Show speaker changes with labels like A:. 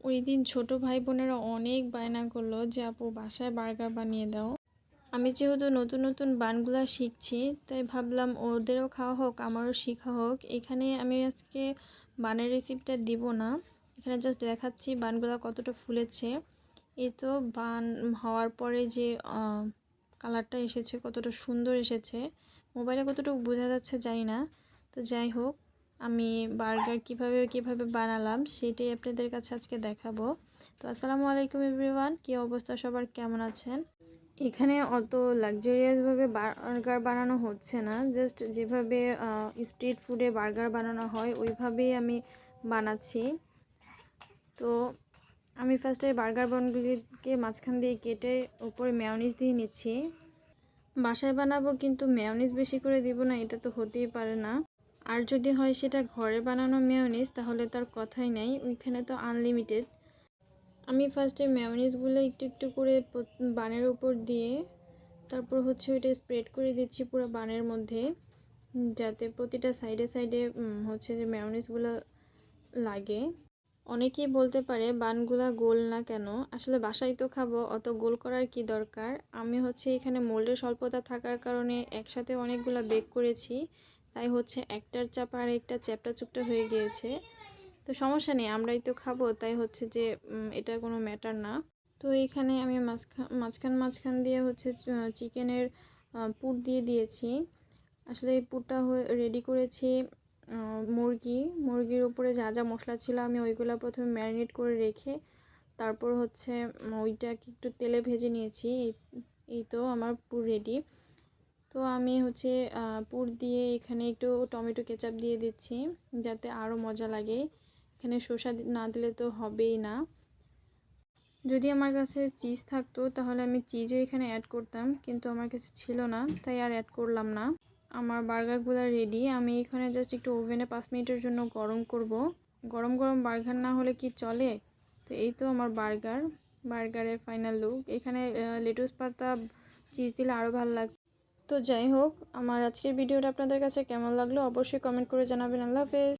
A: ওই দিন ছোটো ভাই বোনেরা অনেক বায়না করল যে, আপু, বাসায় বার্গার বানিয়ে দাও। আমি যেহেতু নতুন নতুন বানগুলা শিখছি, তাই ভাবলাম ওদেরও খাওয়া হোক, আমারও শেখা হোক। এখানে আমি আজকে বানের রেসিপিটা দিব না। এখানে জাস্ট দেখাচ্ছি বানগুলা কতটা ফুলেছে। এই তো বান হওয়ার পরে যে কালারটা এসেছে, কতটা সুন্দর এসেছে। মোবাইলে কতটুকু বোঝা যাচ্ছে জানি না। তো যাই হোক আমি বার্গার কীভাবে কীভাবে বানালাম সেটাই আপনাদের কাছে আজকে দেখাবো। তো আসসালামু আলাইকুম এভরিওয়ান, কী অবস্থা সবার, কেমন আছেন? এখানে অত লাক্সারিয়াসভাবে বার্গার বানানো হচ্ছে না জাস্ট যেভাবে স্ট্রিট ফুডে বার্গার বানানো হয়, ওইভাবেই আমি বানাচ্ছি। তো আমি ফার্স্টে বার্গার বনগুলিকে মাঝখান দিয়ে কেটে উপরে মেয়নিজ দিয়ে নিচ্ছি। বাসায় বানাবো কিন্তু মেয়নিজ বেশি করে দিব না, এটা তো হতেই পারে না। আর যদি হয় সেটা ঘরে বানানো মেয়নিজ তাহলে তার কথাই নাই। ওইখানে তো আনলিমিটেড আমি ফার্স্টে মেয়নিজগুলো একটু একটু করে বানের উপর দিয়ে, তারপর হচ্ছে ওইটা স্প্রেড করে দিচ্ছি পুরো বানের মধ্যে, যাতে প্রতিটা সাইডে সাইডে হচ্ছে যে মেয়নিজগুলো লাগে। অনেকেই বলতে পারে বানগুলা গোল না কেন? আসলে বাসায় তো খাব, অত গোল করার কি দরকার? আমি হচ্ছে এখানে মোল্ডের স্বল্পতা থাকার কারণে একসাথে অনেকগুলো বেক করেছি। তাই হচ্ছে একটার চাপা আর একটা চ্যাপটা চুপটা হয়ে গিয়েছে। তো সমস্যা নেই, আমরাই তো খাব, তাই হচ্ছে যে এটা কোনো ম্যাটার না। তো এখানে আমি মাঝখান মাঝখান মাঝখান দিয়ে হচ্ছে চিকেনের পুর দিয়ে দিয়েছি। আসলে এই পুরটা রেডি করেছি মুরগি। মুরগির উপরে যা যা মশলা ছিল আমি ওইগুলো প্রথমে ম্যারিনেট করে রেখে, তারপর হচ্ছে ওইটাকে একটু তেলে ভেজে নিয়েছি। এই তো আমার পুর রেডি তো আমি হচ্ছে পুর দিয়ে এখানে একটু টমেটো কেচাপ দিয়ে দিচ্ছি, যাতে আরও মজা লাগে। এখানে শসা না দিলে তো হবেই না। যদি আমার কাছে চিজ থাকতো, তাহলে আমি চিজও এখানে অ্যাড করতাম, কিন্তু আমার কাছে ছিল না, তাই আর অ্যাড করলাম না। আমার বার্গারগুলো রেডি আমি এখানে জাস্ট একটু ওভেনে পাঁচ মিনিটের জন্য গরম করব। গরম গরম বার্গার না হলে কি চলে? তো এই তো আমার বার্গার, বার্গারের ফাইনাল লুক এখানে লেটুস পাতা, চিজ দিলে আরও ভালো লাগ তো যাই হোক, আমার আজকের ভিডিওটা আপনাদের কাছে কেমন লাগল অবশ্যই কমেন্ট করে জানাবেন। আল্লাহ হাফেজ।